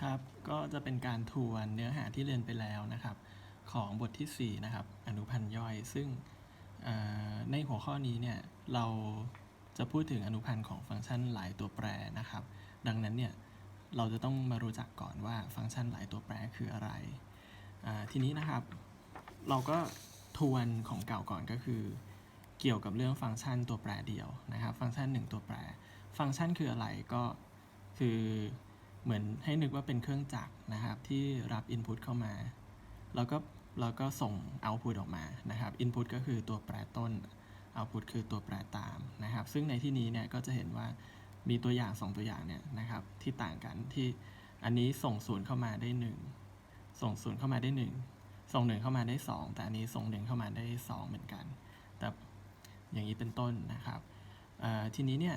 ครับ ก็จะเป็นการทวนเนื้อหาที่เรียนไปแล้วนะครับ ของบทที่ 4 นะครับ อนุพันธ์ย่อย ซึ่งในหัวข้อนี้เนี่ย เราจะพูดถึงอนุพันธ์ของฟังก์ชันหลายตัวแปรนะครับ ดังนั้นเนี่ย เราจะต้องมารู้จักก่อนว่าฟังก์ชันหลายตัวแปรคืออะไร ทีนี้นะครับ เราก็ทวนของเก่าก่อนก็คือ เกี่ยวกับเรื่องฟังก์ชันตัวแปรเดียวนะครับ ฟังก์ชันหนึ่งตัวแปร ฟังก์ชันคืออะไรก็คือ เหมือนให้นึกว่าเป็นเครื่องจักรนะครับที่รับ Input เข้ามา แล้วก็แล้วก็ส่ง Output ออกมานะครับ Input ก็คือตัวแปรต้น Output คือตัวแปรตามนะครับ ซึ่งในที่นี้เนี่ยก็จะเห็นว่ามีตัวอย่าง 2 ตัวอย่างเนี่ยนะครับที่ต่างกันที่อันนี้ส่งศูนย์เข้ามาได้ 1 ส่งศูนย์เข้ามาได้ 1 ส่ง 1 เข้ามาได้ 2 แต่อันนี้ส่ง 1 เข้ามาได้ 2 เหมือนกัน แต่อย่างนี้เป็นต้นนะครับเอ่อทีนี้เนี่ย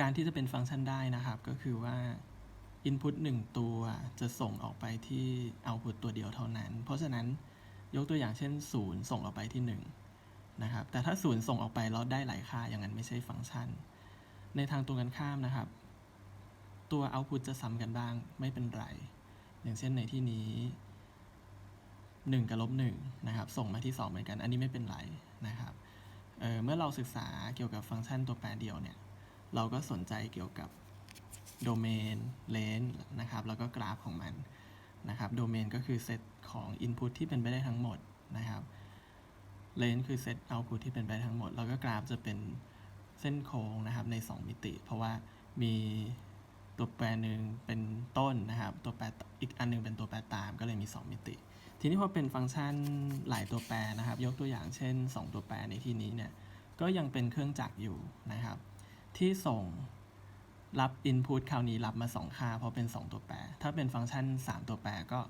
การที่จะเป็นฟังก์ชันได้นะครับ ก็คือว่า Input 1 ตัวจะส่งออกไปที่ Output ตัวเดียวเท่านั้น เพราะฉะนั้นยกตัวอย่างเช่น 0 ส่งออกไปที่1นะครับ แต่ถ้า 0 ส่งออกไปแล้วได้หลายค่าอย่างนั้นไม่ใช่ฟังก์ชัน ในทางตรงกันข้ามนะครับ ตัว Output จะซ้ำกันบ้างไม่เป็นไร อย่างเช่นในที่นี้ 1 กับลบ1นะครับ ส่งมาที่ 2 เหมือนกัน อันนี้ไม่เป็นไรนะครับเเมื่อเราศึกษาเกี่ยวกับฟังก์ชันตัวแปรเดียวเนี่ย เราก็สนใจเกี่ยวกับโดเมนเลนนะครับ แล้วก็กราฟของมันนะครับโดเมนก็คือเซตของ Input ที่เป็นไปได้ทั้งหมดนะครับเลนคือเซต Output ที่เป็นไปได้ทั้งหมด แล้วก็กราฟจะเป็นเส้นโค้งนะครับใน 2 มิติ เพราะว่ามีตัวแปรหนึ่งเป็นต้นนะครับ ตัวแปรอีกอันหนึงเป็นตัวแปรตามก็เลยมี 2 มิติ ทีนี้พอเป็นฟังก์ชันหลายตัวแปรนะครับ ยกตัวอย่างเช่น 2 ตัวแปรในที่นี้เนี่ยก็ยังเป็นเครื่องจักรอยู่นะครับ ที่ส่งรับ Input คราวนี้รับมา 2 ค่า เพราะเป็น 2 ตัวแปร ถ้าเป็นฟังก์ชัน 3 ตัวแปรก็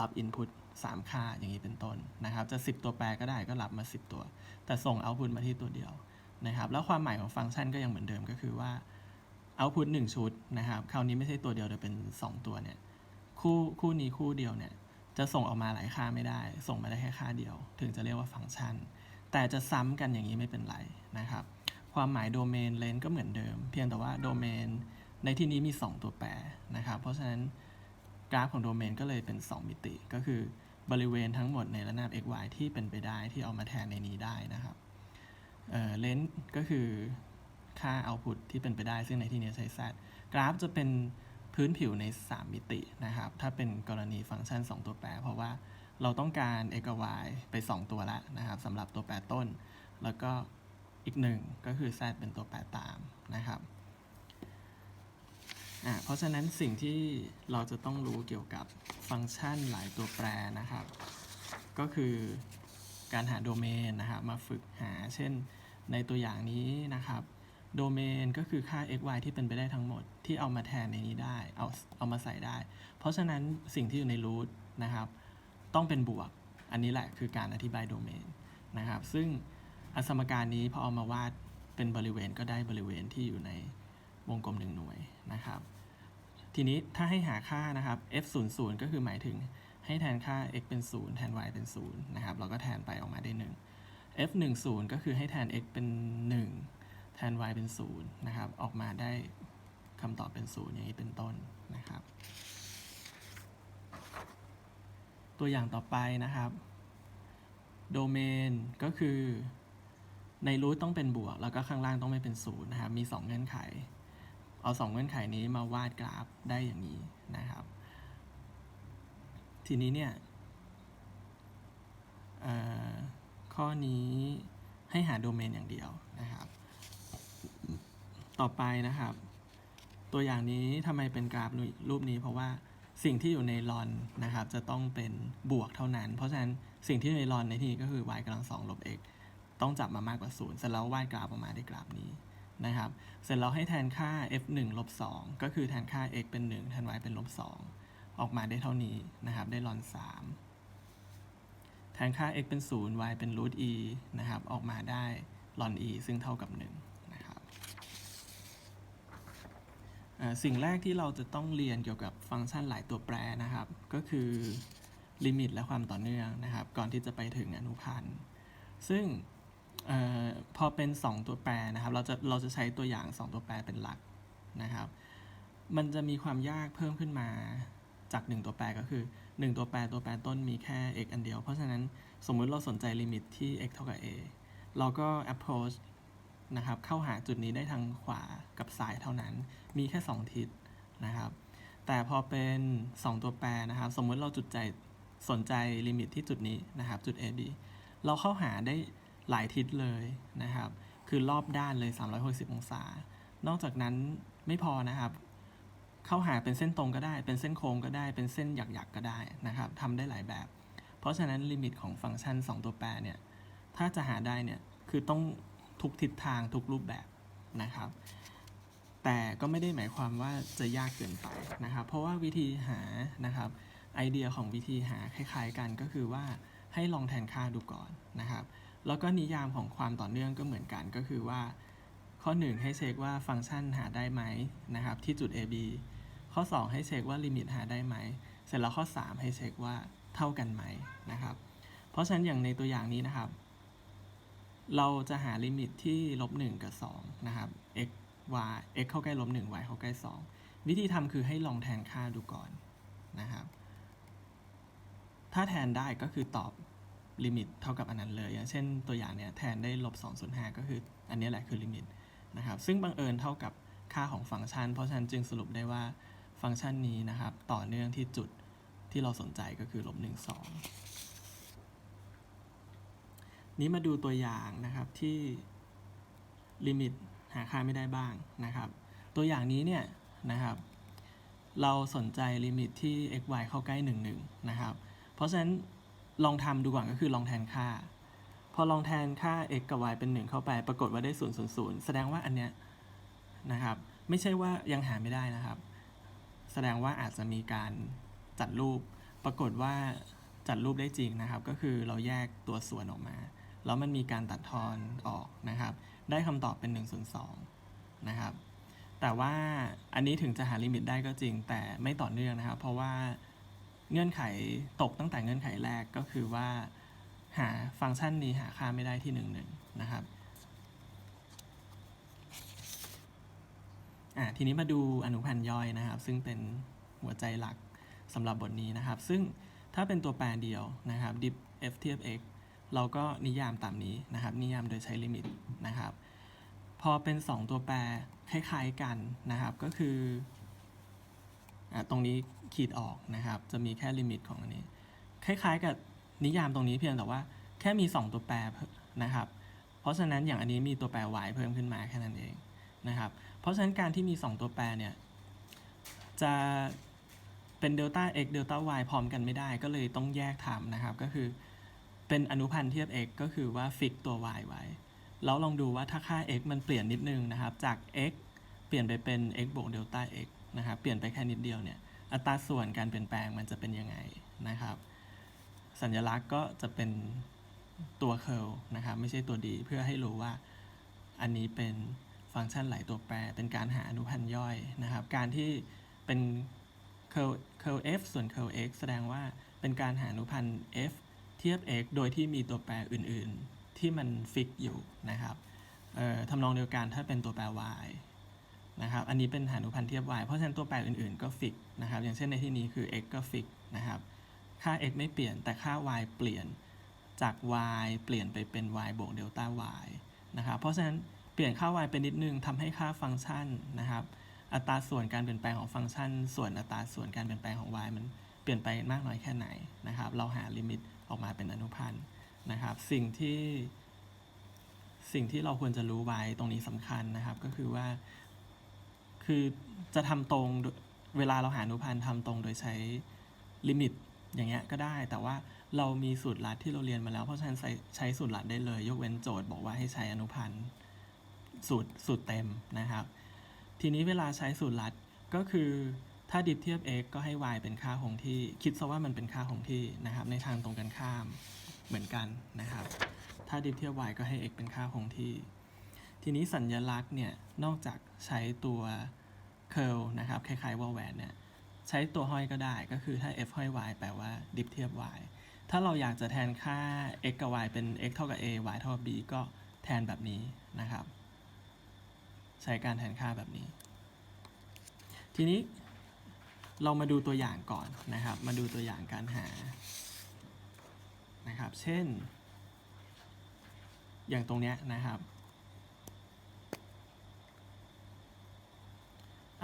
รับ Input 3 ค่าอย่างนี้เป็นต้นนะครับ จะ 10 ตัวแปรก็ได้ก็รับมา 10 ตัว แต่ส่ง Output มาที่ตัวเดียวนะครับ แล้วความหมายของฟังก์ชันก็ยังเหมือนเดิมก็คือว่า Output 1 ชุดนะครับ คราวนี้ไม่ใช่ตัวเดียวแต่เป็น 2 ตัวเนี่ย คู่คู่นี้คู่เดียวเนี่ยจะส่งออกมาหลายค่าไม่ได้ ส่งมาได้แค่ค่าเดียว ถึงจะเรียกว่าฟังก์ชัน แต่จะซ้ำกันอย่างนี้ไม่เป็นไรนะครับ ความหมายโดเมนเลนก็เหมือนเดิม เพียงแต่ว่าโดเมนในที่นี้มี 2 ตัวแปรนะครับ เพราะฉะนั้นกราฟของโดเมนก็เลยเป็น 2 มิติ ก็คือบริเวณทั้งหมดในระนาบ x y ที่เป็นไปได้ที่เอามาแทนในนี้ได้นะครับเลนก็คือค่า output ที่เป็นไปได้ซึ่งในที่นี้ใช้ z กราฟจะเป็นพื้นผิวใน 3 มิตินะครับ ถ้าเป็นกรณีฟังก์ชัน 2 ตัวแปร เพราะว่าเราต้องการ x y ไป 2 ตัวละนะครับสำหรับตัวแปรต้น แล้วก็ อีกหนึ่งก็คือ z เป็นตัวแปรตามนะครับอ่าเพราะฉะนั้นสิ่งที่เราจะต้องรู้เกี่ยวกับฟังก์ชันหลายตัวแปรนะครับ ก็คือการหาโดเมนนะครับมาฝึกหาเช่นในตัวอย่างนี้นะครับโดเมนก็คือค่า x y ที่เป็นไปได้ทั้งหมดที่เอามาแทนในนี้ได้ เอาเอามาใส่ได้ เพราะฉะนั้นสิ่งที่อยู่ในรูทนะครับ ต้องเป็นบวก อันนี้แหละคือการอธิบายโดเมนนะครับ ซึ่ง อสมการนี้พอเอามาวาดเป็นบริเวณก็ได้บริเวณที่อยู่ในวงกลมหนึ่งหน่วยนะครับ ทีนี้ถ้าให้หาค่านะครับ f 0 0ก็คือหมายถึงให้แทนค่า x เป็น 0 แทน y เป็น 0 นะครับ เราก็แทนไปออกมาได้ 1 f 1 0ก็คือให้แทน x เป็น 1 แทน y เป็น 0 นะครับ ออกมาได้คำตอบเป็น 0 อย่างนี้เป็นต้นนะครับ ตัวอย่างต่อไปนะครับ โดเมนก็คือ ในรูทต้องเป็นบวก แล้วก็ข้างล่างต้องไม่เป็นศูนย์นะครับ มี 2 เงื่อนไข เอา 2 เงื่อนไขนี้มาวาดกราฟได้อย่างนี้นะครับ ทีนี้เนี่ยข้อนี้ให้หาโดเมนอย่างเดียวนะครับ ต่อไปนะครับ ตัวอย่างนี้ทำไมเป็นกราฟรูปนี้เพราะว่าสิ่งที่อยู่ในลอนนะครับ จะต้องเป็นบวกเท่านั้น เพราะฉะนั้นสิ่งที่อยู่ในลอนในที่นี้ก็คือ y กำลังสองลบ x ต้องจับมามากกว่าศูนย์เสร็จแล้ววาดกราฟออกมาได้กราฟนี้นะครับ เสร็จแล้วให้แทนค่า f 1ลบ2ก็คือแทนค่า x เป็น 1 แทน y เป็นลบ2ออกมาได้เท่านี้นะครับ ได้ลอน 3 แทนค่า x เป็น 0 y เป็น root e นะครับ ออกมาได้ลอน e ซึ่งเท่ากับ 1 นะครับ สิ่งแรกที่เราจะต้องเรียนเกี่ยวกับฟังก์ชันหลายตัวแปรนะครับ ก็คือลิมิตและความต่อเนื่องนะครับ ก่อนที่จะไปถึงอนุพันธ์ ซึ่ง ออพอเป็น 2 ตัวแปรนะครับ เราจะเราจะใช้ตัวอย่าง 2 ตัวแปรเป็นหลักนะครับ มันจะมีความยากเพิ่มขึ้นมาจาก 1 ตัวแปรก็คือ 1 ตัวแปรตัวแปรต้นมีแค่ x อันเดียว เพราะฉะนั้นสมมุติเราสนใจลิมิตที่ x เท่ากับ a เราก็ approach นะครับ เข้าหาจุดนี้ได้ทางขวากับซ้ายเท่านั้น มีแค่ 2 ทิศนะครับ แต่พอเป็น 2 ตัวแปรนะครับ สมมุติเราจุดใจสนใจลิมิตที่จุดนี้นะครับ จุด a b เราเข้าหาได้ หลายทิศเลยนะครับ คือรอบด้านเลย 360 องศา นอกจากนั้นไม่พอนะครับ เข้าหาเป็นเส้นตรงก็ได้ เป็นเส้นโค้งก็ได้ เป็นเส้นหยักๆก็ได้นะครับทำได้หลายแบบ เพราะฉะนั้นลิมิตของฟังก์ชัน 2 ตัวแปรเนี่ย ถ้าจะหาได้เนี่ย คือต้องทุกทิศทางทุกรูปแบบนะครับ แต่ก็ไม่ได้หมายความว่าจะยากเกินไปนะครับ เพราะว่าวิธีหานะครับ ไอเดียของวิธีหาคล้ายๆกันก็คือว่าให้ลองแทนค่าดูก่อนนะครับ แล้วก็นิยามของความต่อเนื่องก็เหมือนกันก็คือว่า ข้อ 1 ให้เช็คว่าฟังก์ชันหาได้ไหมนะครับที่จุด AB ข้อ 2 ให้เช็คว่าลิมิตหาได้ไหม เสร็จแล้วข้อ 3 ให้เช็คว่าเท่ากันไหมนะครับ เพราะฉะนั้นอย่างในตัวอย่างนี้นะครับ เราจะหาลิมิตที่ลบ1กับ2นะครับ x y x เข้าใกล้ลบ1 y เข้าใกล้ 2 วิธีทำคือให้ลองแทนค่าดูก่อนนะครับ ถ้าแทนได้ก็คือตอบ ลิมิตเท่ากับอันนั้นเลยอย่างเช่นตัวอย่างเนี่ยแทนได้ลบ2ส่วน5ก็คืออันนี้แหละคือลิมิตนะครับซึ่งบังเอิญเท่ากับค่าของฟังก์ชัน เพราะฉะนั้นจึงสรุปได้ว่าฟังก์ชันนี้นะครับต่อเนื่องที่จุดที่เราสนใจก็คือลบ1 2 นี้มาดูตัวอย่างนะครับที่ลิมิตหาค่าไม่ได้บ้างนะครับ ตัวอย่างนี้เนี่ยนะครับเราสนใจลิมิตที่ x y เข้าใกล้ 1 1 นะครับ เพราะฉะนั้น ลองทำดูก่อนก็คือลองแทนค่า พอลองแทนค่า x กับ y เป็น 1 เข้าไป ปรากฏว่าได้ 0 0 0 แสดงว่าอันเนี้ยนะครับ ไม่ใช่ว่ายังหาไม่ได้นะครับ แสดงว่าอาจจะมีการจัดรูป ปรากฏว่าจัดรูปได้จริงนะครับ ก็คือเราแยกตัวส่วนออกมา แล้วมันมีการตัดทอนออกนะครับ ได้คำตอบเป็น1ส่วน2นะครับ แต่ว่าอันนี้ถึงจะหาลิมิตได้ก็จริง แต่ไม่ต่อเนื่องนะครับ เพราะว่า เงื่อนไขตกตั้งแต่เงื่อนไขแรกก็คือว่า หาฟังก์ชันนี้หาค่าไม่ได้ที่1 1นะครับอ่าทีนี้มาดูอนุพันธ์ย่อยนะครับ ซึ่งเป็นหัวใจหลักสำหรับบทนี้นะครับ ซึ่งถ้าเป็นตัวแปรเดียวนะครับ diff f เทียบ x เราก็นิยามตามนี้นะครับ นิยามโดยใช้ลิมิตนะครับ พอเป็น 2 ตัวแปรคล้ายๆกันนะครับ ก็คืออ่าตรงนี้ ขีดออกนะครับ จะมีแค่ลิมิตของอันนี้ คล้ายๆ กับนิยามตรงนี้เพียงแต่ว่าแค่มี 2 ตัวแปรนะครับ เพราะฉะนั้นอย่างอันนี้มีตัวแปร y เพิ่มขึ้นมาแค่นั้นเองนะครับ เพราะฉะนั้นการที่มี 2 ตัวแปรเนี่ยจะเป็นเดลต้า x เดลต้า y พร้อมกันไม่ได้ ก็เลยต้องแยกทำนะครับ ก็คือเป็นอนุพันธ์เทียบ x ก็คือว่าฟิกตัว y ไว้ แล้วลองดูว่าถ้าค่า x มันเปลี่ยนนิดนึงนะครับ จาก x เปลี่ยนไปเป็น x บวกเดลต้า x นะครับ เปลี่ยนไปแค่นิดเดียวเนี่ย อัตราส่วนการเปลี่ยนแปลงมันจะเป็นยังไงนะครับ สัญลักษณ์ก็จะเป็นตัวเคิลนะครับไม่ใช่ตัวดีเพื่อให้รู้ว่าอันนี้เป็นฟังก์ชันหลายตัวแปร เป็นการหาอนุพันธ์ย่อยนะครับ การที่เป็นเคิลเคิล f ส่วนเคิล x แสดงว่าเป็นการหาอนุพันธ์ f เทียบ x โดยที่มีตัวแปรอื่น ๆ ที่มันฟิกอยู่นะครับทำนองเดียวกันถ้าเป็นตัวแปร y นะครับ อันนี้เป็นหานุพันธ์เทียบ y เพราะฉะนั้นตัวแปรอื่นๆก็ฟิกนะครับ อย่างเช่นในที่นี้คือ x ก็ฟิกนะครับ ค่า x ไม่เปลี่ยนแต่ค่า y เปลี่ยนจาก y เปลี่ยนไปเป็น y บวกเดลต้า y นะครับ เพราะฉะนั้นเปลี่ยนค่า y เป็นนิดนึงทำให้ค่าฟังก์ชันนะครับ อัตราส่วนการเปลี่ยนแปลงของฟังก์ชัน ส่วนอัตราส่วนการเปลี่ยนแปลงของ y มันเปลี่ยนไปมากน้อยแค่ไหนนะครับ เราหาลิมิตออกมาเป็นอนุพันธ์นะครับ สิ่งที่สิ่งที่เราควรจะรู้ไว้ตรงนี้สำคัญนะครับ ก็คือว่า คือจะทำตรงเวลาเราหาอนุพันธ์ทำตรงโดยใช้ลิมิตอย่างเงี้ยก็ได้ แต่ว่าเรามีสูตรลัดที่เราเรียนมาแล้ว เพราะฉะนั้นใช้ใช้สูตรลัดได้เลย ยกเว้นโจทย์บอกว่าให้ใช้อนุพันธ์สูตรสูตรเต็มนะครับ ทีนี้เวลาใช้สูตรลัดก็คือถ้าดิฟเทียบ x ก็ให้ y เป็นค่าคงที่ คิดซะว่ามันเป็นค่าคงที่นะครับ ในทางตรงกันข้ามเหมือนกันนะครับ ถ้าดิฟเทียบ y ก็ให้ x เป็นค่าคงที่ ทีนี้สัญญลักษณ์เนี่ยนอกจากใช้ตัว curl นะครับคล้ายๆวอลแวนเนี่ยใช้ตัวห้อยก็ได้ก็คือถ้า f ห้อย y แปลว่า diff เทียบ y ถ้าเราอยากจะแทนค่า x กับ y เป็น x เท่ากับ a y เท่ากับ b ก็แทนแบบนี้นะครับ ใช้การแทนค่าแบบนี้ ทีนี้เรามาดูตัวอย่างก่อนนะครับ มาดูตัวอย่างการหานะครับ เช่น อย่างตรงเนี้ยนะครับ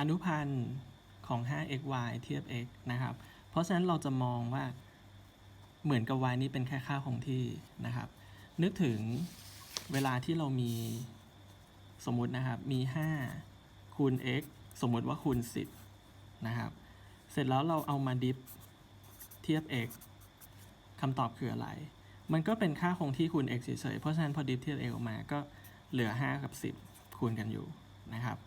อนุพันธ์ของ 5xy เทียบ x นะครับ เพราะฉะนั้นเราจะมองว่าเหมือนกับ y นี้เป็นแค่ค่าคงที่นะครับ นึกถึงเวลาที่เรามีสมมุตินะครับ มี 5 คูณ x สมมุติว่าคูณ 10 นะครับ เสร็จแล้วเราเอามาดิฟเทียบ x คำตอบคืออะไร มันก็เป็นค่าคงที่คูณ x เฉยๆ เพราะฉะนั้นพอดิฟเทียบ x ออกมาก็เหลือ 5 กับ 10 คูณกันอยู่นะครับ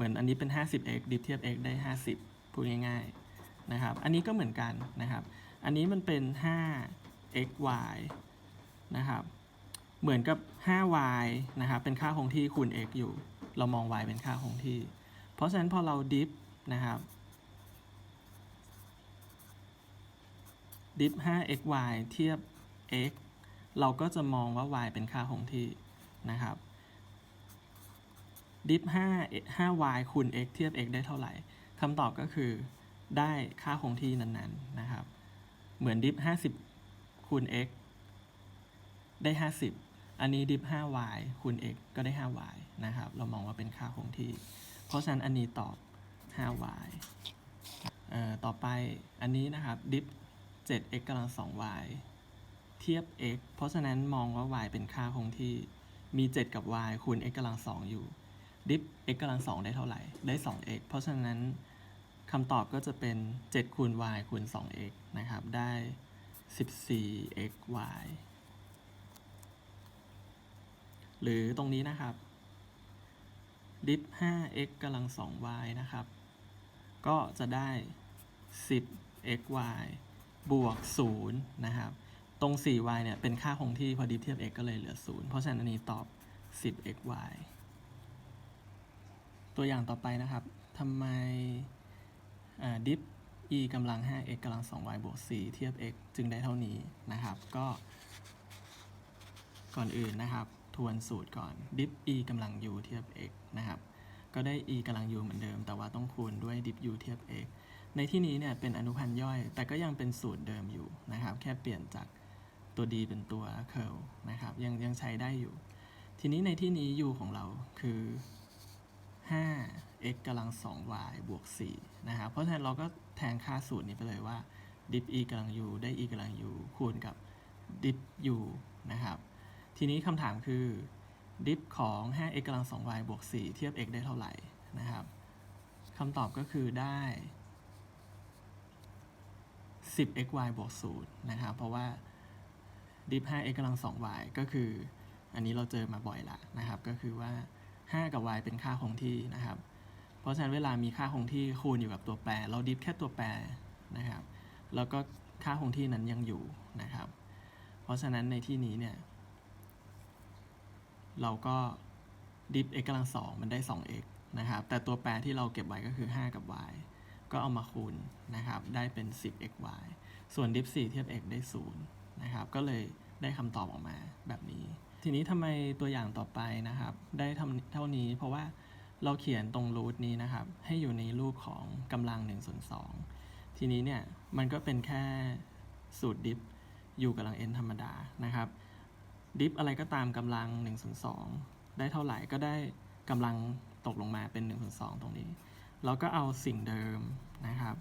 เหมือนอันนี้เป็น 50x ดิฟเทียบ x ได้ 50 พูดง่ายๆนะครับ อันนี้ก็เหมือนกันนะครับ อันนี้มันเป็น 5xy นะครับ เหมือนกับ 5y นะครับเป็นค่าคงที่คูณ x อยู่ เรามอง y เป็นค่าคงที่ เพราะฉะนั้นพอเราดิฟนะครับดิฟ 5xy เทียบ x เราก็จะมองว่า y เป็นค่าคงที่นะครับ ดิฟ5 5y คูณ x เทียบ x ได้เท่าไหร่คำตอบก็คือได้ค่าคงที่นั้นๆนะครับ เหมือนดิฟ50 คูณ x ได้ 50 อันนี้ดิฟ 5y คูณ x ก็ได้ 5y นะครับ เรามองว่าเป็นค่าคงที่ เพราะฉะนั้นอันนี้ตอบ 5y เอ่อต่อไปอันนี้นะครับดิฟ 7x กำลัง 2y เทียบ x เพราะฉะนั้นมองว่า y เป็นค่าคงที่ มี 7 กับ y คูณ x กำลัง 2 อยู่ ดิฟ x กำลัง2ได้เท่าไหร่ ได้ 2x เพราะฉะนั้นคำตอบก็จะเป็น 7 คูณ y คูณ 2x นะครับ ได้ 14xy หรือตรงนี้นะครับ ดิฟ 5x กำลัง 2y นะครับ ก็จะได้ 10xy บวก 0 นะครับ ตรง 4y เนี่ย เป็นค่าคงที่ พอดิฟเทียบ x ก็เลยเหลือ 0 เพราะฉะนั้นอันนี้ตอบ 10xy ตัวอย่างต่อไปนะครับทำไมดิฟ e กำลัง 5x กำลัง 2y บวก 4 เทียบ x จึงได้เท่านี้นะครับ ก็ ก่อนอื่นนะครับ ทวนสูตรก่อนดิฟ e กำลัง u เทียบ x นะครับ ก็ได้ e กำลัง u เหมือนเดิม แต่ว่าต้องคูณด้วยดิฟ u เทียบ x ในที่นี้เนี่ยเป็นอนุพันธ์ย่อย แต่ก็ยังเป็นสูตรเดิมอยู่นะครับ แค่เปลี่ยนจากตัว d เป็นตัว curl นะครับ ยังยังใช้ได้อยู่ ทีนี้ในที่นี้ u ของเราคือ 5x กำลัง 2y บวก 4 นะครับ เพราะฉะนั้นเราก็แทนค่าสูตรนี้ไปเลยว่า diff e กำลัง u ได้ e กำลัง u คูณกับ diff u นะครับ ทีนี้คำถามคือ diff ของ 5x กำลัง 2y บวก 4 เทียบ x ได้เท่าไหร่นะครับคำตอบก็คือได้ 10xy บวก 0 นะครับ เพราะว่า diff 5x กำลัง 2y ก็คือ อันนี้เราเจอมาบ่อยละนะครับ ก็คือว่า 5 กับ y เป็นค่าคงที่นะครับ เพราะฉะนั้นเวลามีค่าคงที่คูณอยู่กับตัวแปร เราดิฟแค่ตัวแปรนะครับ แล้วก็ค่าคงที่นั้นยังอยู่นะครับ เพราะฉะนั้นในที่นี้เนี่ย เราก็ดิฟ x กำลังสองมันได้ 2x นะครับ แต่ตัวแปรที่เราเก็บไว้ก็คือ 5 กับ y ก็เอามาคูณนะครับ ได้เป็น 10xy ส่วนดิฟ4เทียบ x ได้0นะครับ ก็เลยได้คำตอบออกมาแบบนี้ ทีนี้ทำไมตัวอย่างต่อไปนะครับ ได้ทำเท่านี้เพราะว่าเราเขียนตรงรูทนี้นะครับ ให้อยู่ในรูปของกำลัง1ส่วน2ทีนี้เนี่ยมันก็เป็นแค่สูตรดิฟอยู่กำลัง n ธรรมดานะครับ ดิฟอะไรก็ตามกำลัง1ส่วน2ได้เท่าไหร่ก็ได้กำลังตกลงมาเป็น1ส่วน2ตรงนี้เราก็เอาสิ่งเดิมนะครับ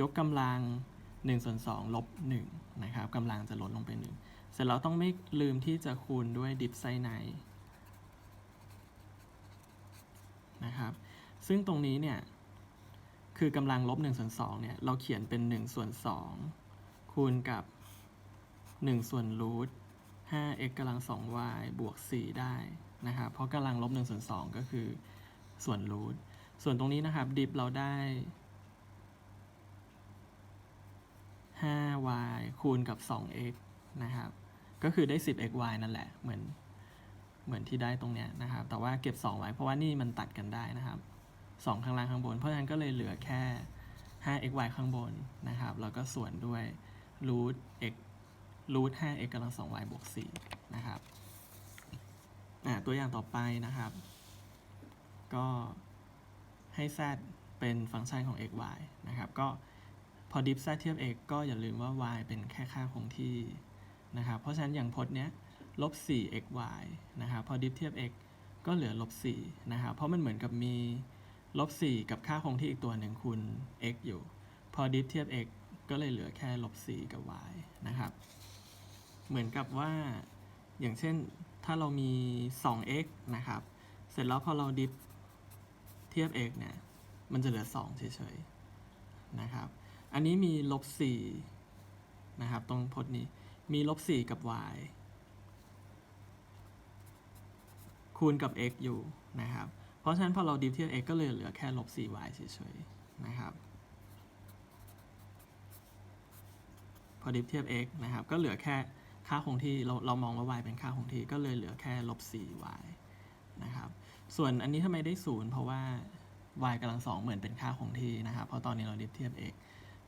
ยกกำลัง1ส่วน2ลบ1นะครับกำลังจะลดลงไป1 สร็จแล้วต้องไม่ลืมที่จะคูณด้วยดิฟไซในนะครับ ซึ่งตรงนี้เนี่ยคือกำลังลบ1ส่วน2เนี่ยเราเขียนเป็น1ส่วน2คูณกับ 1 ส่วนรูท 5x กำลัง 2y บวก 4 ได้นะครับ เพราะกำลังลบ1ส่วน2ก็คือส่วนรูท ส่วนตรงนี้นะครับดิฟเราได้ 5y คูณกับ 2x นะครับ ก็คือได้ 10xy นั่นแหละ เหมือน เหมือนที่ได้ตรงเนี้ยนะครับ แต่ว่าเก็บ 2 ไว้ เพราะว่านี่มันตัดกันได้นะครับ 2 ข้างล่างข้างบน เพราะฉะนั้นก็เลยเหลือแค่ 5xy ข้างบนนะครับ แล้วก็ส่วนด้วย root x root 5x กำลัง 2y บวก 4 นะครับตัวอย่างต่อไปนะครับ ก็ให้ z เป็นฟังก์ชันของ x y นะครับ ก็พอ diff z เทียบ x ก็อย่าลืมว่า y เป็นแค่ค่าคงที่ นะครับเพราะฉะนั้นอย่างพจน์เนี้ยลบ 4 x y นะครับพอ diff เทียบ x ก็เหลือลบ4นะครับเพราะมันเหมือนกับมีลบ4กับค่าคงที่อีกตัวหนึ่งคูณ x อยู่ พอ diff เทียบ x ก็เลยเหลือแค่ลบ4กับ y นะครับ เหมือนกับว่าอย่างเช่นถ้าเรามี 2x นะครับ เสร็จแล้วพอเราดิฟเทียบ x เนี่ย มันจะเหลือ 2 เฉยๆนะครับ อันนี้มีลบ4นะครับ ตรงพจน์นี้ มีลบ4กับ y คูณกับ x อยู่นะครับ เพราะฉะนั้นพอเราดิฟเทียบ x ก็เลยเหลือแค่ลบ 4y เฉยๆนะครับ พอดิฟเทียบ x นะครับ ก็เหลือแค่ค่าคงที่เราเรามองว่า y เป็นค่าคงที่ก็เลยเหลือแค่ลบ 4y นะครับ ส่วนอันนี้ทำไมได้ศูนย์เพราะว่า y กำลังสองเหมือนเป็นค่าคงที่นะครับ เพราะตอนนี้เราดิฟเทียบ x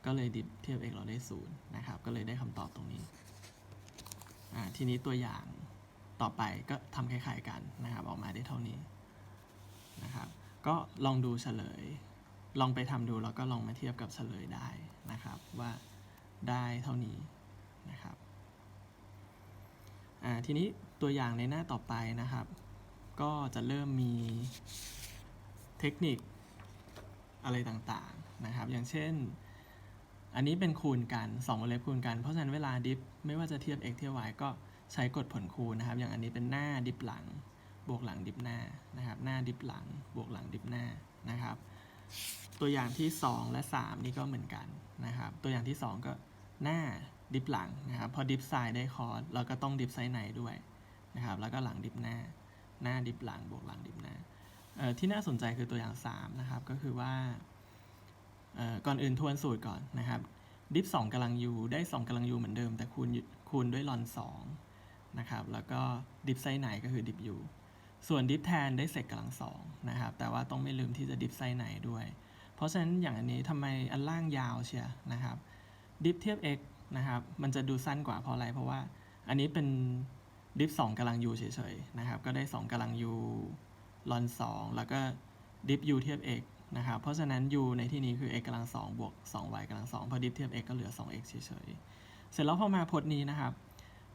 ก็เลยดิฟเทียบ x เราได้ศูนย์นะครับ ก็เลยได้คำตอบตรงนี้ ทีนี้ตัวอย่างต่อไปก็ทำคล้ายๆกันนะครับ ออกมาได้เท่านี้นะครับ ก็ลองดูเฉลย ลองไปทำดูแล้วก็ลองมาเทียบกับเฉลยได้นะครับ ว่าได้เท่านี้นะครับทีนี้ตัวอย่างในหน้าต่อไปนะครับ ก็จะเริ่มมีเทคนิคอะไรต่างๆนะครับ อย่างเช่น อันนี้เป็นคูณกัน2วงเล็บคูณกัน เพราะฉะนั้นเวลาดิฟ ไม่ว่าจะเทียบ x เทียบ y ก็ใช้กฎผลคูณนะครับ อย่างอันนี้เป็นหน้าดิฟหลัง บวกหลังดิฟหน้านะครับ หน้าดิฟหลัง บวกหลังดิฟหน้านะครับ ตัวอย่างที่ 2 และ 3 นี่ก็เหมือนกันนะครับ ตัวอย่างที่ 2 ก็หน้าดิฟหลังนะครับ พอดิฟไซด์ได้คอร์สเราก็ต้องดิฟไซด์ในด้วยนะครับ แล้วก็หลังดิฟหน้า หน้าดิฟหลังบวกหลังดิฟหน้าที่น่าสนใจคือตัวอย่าง 3 นะครับ ก็คือว่าก่อนอื่นทวนสูตรก่อนนะครับ ดิฟ2กำลัง u ได้ 2กำลัง u เหมือนเดิม แต่คูณคูณด้วยลอน2นะครับแล้วก็ดิฟไซน์ไหนก็คือดิฟ u ส่วนดิฟแทนได้เศษกำลังสองนะครับแต่ว่าต้องไม่ลืมที่จะดิฟไซน์ไหนด้วย เพราะฉะนั้นอย่างอันนี้ทำไมอันล่างยาวเชียนะครับดิฟเทียบ x นะครับมันจะดูสั้นกว่าเพราะอะไร เพราะว่าอันนี้เป็นดิฟ2กำลัง u เฉยๆนะครับก็ได้ 2กำลัง u ลอน2แล้วก็ดิฟ u เทียบ x นะครับ เพราะฉะนั้น u ในที่นี้คือ x กำลัง2บวก 2y กำลัง2พอดิฟเทียบ x ก็เหลือ 2x เฉยๆ เสร็จแล้วพอมาพจน์นี้นะครับ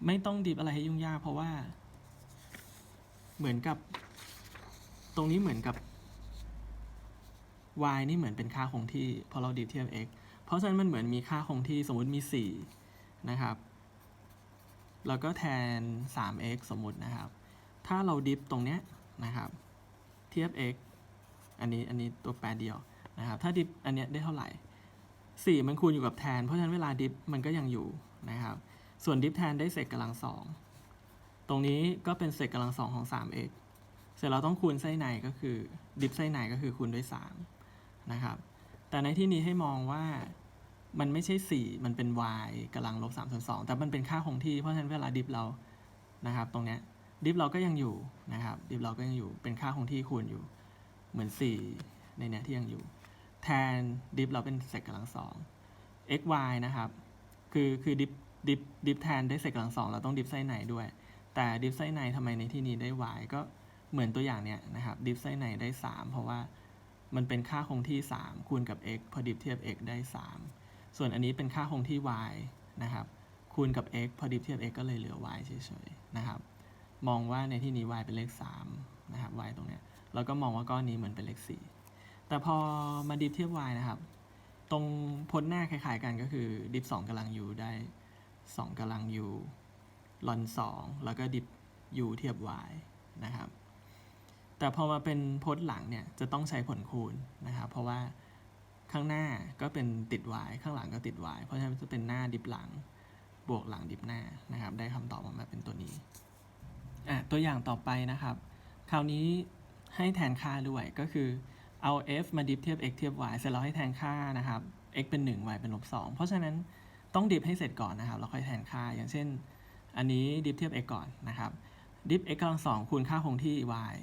ไม่ต้องดิฟอะไรให้ยุ่งยาก เพราะว่า เหมือนกับ ตรงนี้เหมือนกับ y นี่เหมือนเป็นค่าคงที่พอเราดิฟเทียบ x เพราะฉะนั้นมันเหมือนมีค่าคงที่สมมุติมี 4 นะครับแล้วก็แทน 3x สมมุตินะครับ ถ้าเราดิฟตรงเนี้ยนะครับ เทียบ x อันนี้อันนี้ตัวแปรเดียวนะครับถ้าดิฟอันเนี้ยได้เท่าไหร่ 4 มันคูณอยู่กับแทน เพราะฉะนั้นเวลาดิฟมันก็ยังอยู่นะครับส่วนดิฟแทนได้เศษกำลังสองตรงนี้ก็เป็นเศษกำลังสองของ 3x เสร็จเราต้องคูณไส้ในก็คือดิฟไส้ในก็คือคูณด้วย3นะครับแต่ในที่นี้ให้มองว่ามันไม่ใช่ 4 มันเป็น y กำลังลบ3ส่วน2แต่มันเป็นค่าคงที่ เพราะฉะนั้นเวลาดิฟเรานะครับ ตรงเนี้ยดิฟเราก็ยังอยู่นะครับ ดิฟเราก็ยังอยู่เป็นค่าคงที่คูณอยู่ เหมือน 4 ในเนี้ยที่ยังอยู่ แทนดิฟเราเป็นเศษกำลังสอง x y นะครับ คือคือดิฟดิฟดิฟแทนได้เศษกำลังสองเราต้องดิฟไส้ในด้วย แต่ดิฟไส้ในทำไมในที่นี้ได้ y ก็เหมือนตัวอย่างเนี้ยนะครับดิฟไส้ในได้ 3 เพราะว่ามันเป็นค่าคงที่ 3 คูณกับ x พอดิฟเทียบ x ได้ 3 ส่วนอันนี้เป็นค่าคงที่ y นะครับคูณกับ x พอดิฟเทียบ x ก็เลยเหลือ y เฉยๆนะครับ มองว่าในที่นี้ y เป็นเลข 3 นะครับ y ตรงเนี้ย แล้วก็มองว่าก้อนนี้เหมือนเป็นเลข4แต่พอมาดิฟเทียบ y นะครับ ตรงพ้นหน้าคล้ายๆกันก็คือดิฟ2กำลัง u ได้2กำลัง u ลอน2แล้วก็ดิฟ u เทียบ y นะครับ แต่พอมาเป็นพจน์หลังเนี่ยจะต้องใช้ผลคูณนะครับ เพราะว่าข้างหน้าก็เป็นติด y ข้างหลังก็ติด y เพราะฉะนั้นจะเป็นหน้าดิฟหลังบวกหลังดิฟหน้านะครับ ได้คำตอบออกมาเป็นตัวนี้อะตัวอย่างต่อไปนะครับ คราวนี้ ให้แทนค่าด้วยก็คือเอา f มาดิฟเทียบ x เทียบ y เสร็จแล้วให้แทนค่านะครับ x เป็น 1 y เป็นลบ2เพราะฉะนั้นต้องดิฟให้เสร็จก่อนนะครับแล้วค่อยแทนค่า อย่างเช่น อันนี้ดิฟเทียบ x ก่อนนะครับดิฟ x กำลังสองคูณค่าคงที่ y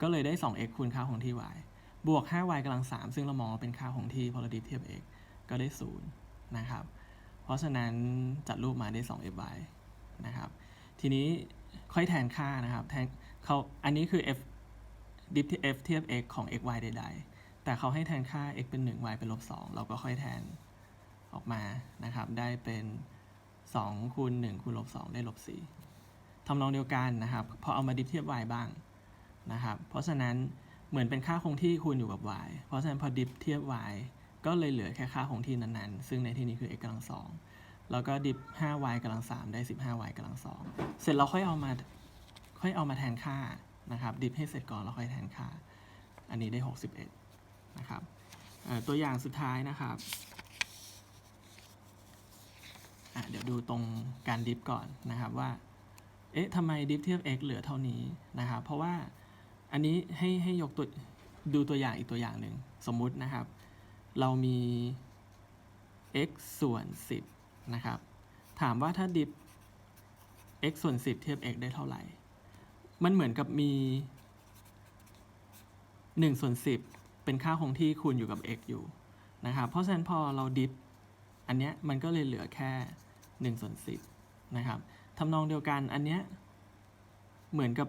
ก็เลยได้ 2x คูณค่าคงที่ y บวก 5y กำลัง3ซึ่งเรามองว่าเป็นค่าคงที่พอเราดิฟเทียบ x ก็ได้ 0 นะครับ เพราะฉะนั้นจัดรูปมาได้ 2fy นะครับ ทีนี้ค่อยแทนค่านะครับแทนเขาอันนี้คือ f ดิฟที่ f เทียบ x ของ x y ใด ๆ แต่เขาให้แทนค่า x เป็น 1 y เป็นลบ2เราก็ค่อยแทนออกมานะครับ ได้เป็น2คูณ1คูณลบ2ได้ลบ4ทำนองเดียวกันนะครับ พอเอามาดิฟเทียบ y บ้างนะครับ เพราะฉะนั้นเหมือนเป็นค่าคงที่คูณอยู่กับ y เพราะฉะนั้นพอดิฟเทียบ y ก็เลยเหลือแค่ค่าคงที่นั้นๆ ซึ่งในที่นี้คือ x กำลังสองแล้วก็ดิฟ 5y กำลัง3ได้ 15y กำลังสองเสร็จเราค่อยเอามาค่อยเอามาแทนค่า นะครับดิฟให้เสร็จก่อนแล้วค่อยแทนค่า อันนี้ได้ 61 นะครับตัวอย่างสุดท้ายนะครับเดี๋ยวดูตรงการดิฟก่อนนะครับว่า เอ๊ะทำไมดิฟเทียบ x เหลือเท่านี้นะครับ เพราะว่าอันนี้ให้ให้ยกตัวดูตัวอย่างอีกตัวอย่างหนึ่งสมมุตินะครับ เรามี x ส่วน 10 นะครับ ถามว่าถ้าดิฟ x ส่วน 10 เทียบ x ได้เท่าไหร่ มันเหมือนกับมี1ส่วน10 เป็นค่าคงที่คูณอยู่กับ x อยู่นะครับเพราะฉะนั้นพอเราดิฟอันเนี้ยมันก็เลยเหลือแค่1ส่วน10นะครับทำนองเดียวกันอันเนี้ยเหมือนกับ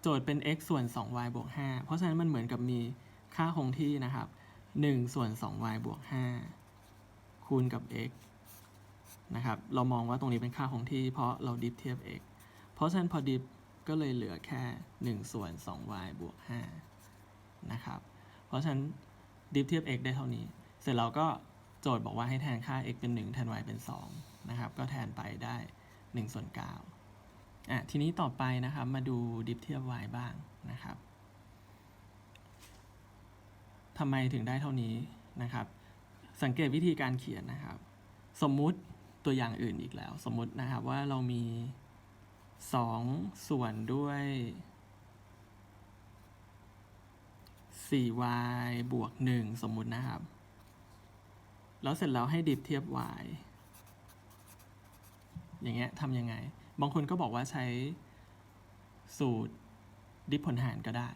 โจทย์เป็น x ส่วน 2y บวก 5 เพราะฉะนั้นมันเหมือนกับมีค่าคงที่นะครับ 1 ส่วน 2y บวก 5 คูณกับ x นะครับ เรามองว่าตรงนี้เป็นค่าคงที่เพราะเราดิฟเทียบ x เพราะฉะนั้นพอดิฟ ก็เลยเหลือแค่ 1 ส่วน 2y บวก5นะครับ เพราะฉะนั้นดิฟเทียบ x ได้เท่านี้ เสร็จเราก็โจทย์บอกว่าให้แทนค่า x เป็น 1 แทน y เป็น 2 นะครับ ก็แทนไปได้ 1 ส่วน9อะทีนี้ต่อไปนะครับมาดูดิฟเทียบ y บ้างนะครับทำไมถึงได้เท่านี้นะครับ สังเกตวิธีการเขียนนะครับ สมมุติตัวอย่างอื่นอีกแล้ว สมมุตินะครับว่าเรามี 2ส่วนด้วย 4y บวก 1 สมมุตินะครับ แล้วเสร็จแล้วให้ดิฟเทียบ y อย่างเงี้ยทำยังไง บางคนก็บอกว่าใช้สูตรดิฟผลหารก็ได้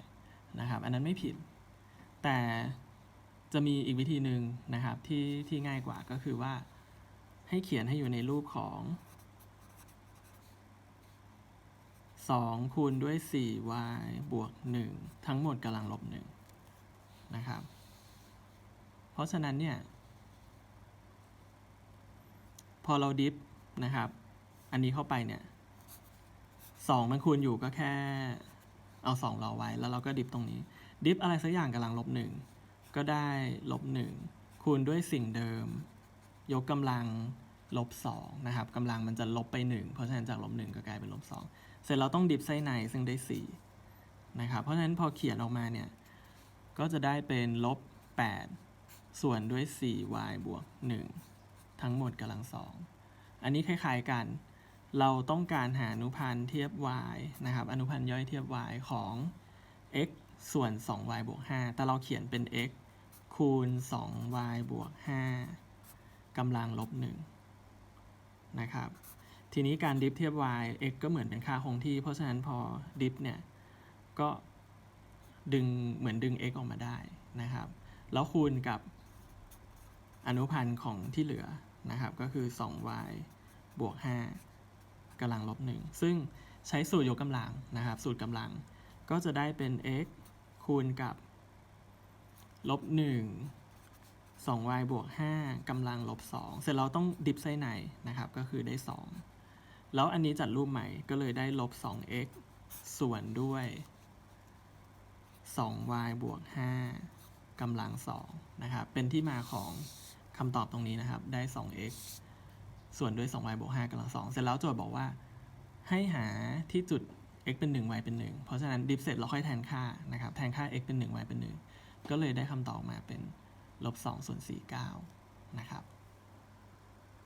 นะครับ อันนั้นไม่ผิด แต่จะมีอีกวิธีหนึ่งนะครับที่ที่ง่ายกว่าก็คือว่าให้เขียนให้อยู่ในรูปของ 2 คูณด้วย 4y บวก 1 ทั้งหมดกำลังลบ1นะครับ เพราะฉะนั้นเนี่ย พอเราดิฟนะครับ อันนี้เข้าไปเนี่ย2มันคูณอยู่ก็แค่เอา 2 รอไว้แล้วเราก็ดิฟตรงนี้ ดิฟอะไรสักอย่างกำลังลบ 1 ก็ได้ลบ 1 คูณด้วยสิ่งเดิม ยกกำลัง ลบ2นะครับกำลังมันจะลบไป 1 เพราะฉะนั้นจากลบ1ก็กลายเป็นลบ2เสร็จเราต้องดิฟไส้ในซึ่งได้4นะครับเพราะฉะนั้นพอเขียนออกมาเนี่ยก็จะได้เป็นลบ8ส่วนด้วย 4y บวก 1 ทั้งหมดกำลัง 2 อันนี้คล้ายๆกัน เราต้องการหาอนุพันธ์เทียบ y นะครับอนุพันธ์ย่อยเทียบ y ของ x ส่วน 2y บวก 5 แต่เราเขียนเป็น x คูณ 2y บวก 5กำลังลบ 1 นะครับ ทีนี้การดิฟเทียบ y x ก็เหมือนเป็นค่าคงที่ เพราะฉะนั้นพอดิฟเนี่ย ก็ดึงเหมือนดึง x ออกมาได้นะครับ แล้วคูณกับอนุพันธ์ของที่เหลือนะครับ ก็คือ 2y บวก 5กำลังลบ 1 ซึ่งใช้สูตรยกกำลังนะครับ สูตรกำลังก็จะได้เป็น x คูณกับลบ 1 2y บวก5กำลังลบ 2 เสร็จเราต้องดิฟไส้ในนะครับ ก็คือได้ 2 แล้วอันนี้จัดรูปใหม่ก็เลยได้ลบ 2x ส่วนด้วย 2y บวก5กำลัง2นะครับ เป็นที่มาของคำตอบตรงนี้นะครับ ได้ 2x ส่วนด้วย 2y บวก5กำลัง2เสร็จแล้วโจทย์บอกว่า ให้หาที่จุด x เป็น 1 y เป็น 1 เพราะฉะนั้นดิฟเสร็จเราค่อยแทนค่านะครับ แทนค่า x เป็น 1 y เป็น 1 ก็เลยได้คำตอบมาเป็น ลบ2ส่วน49 นะครับ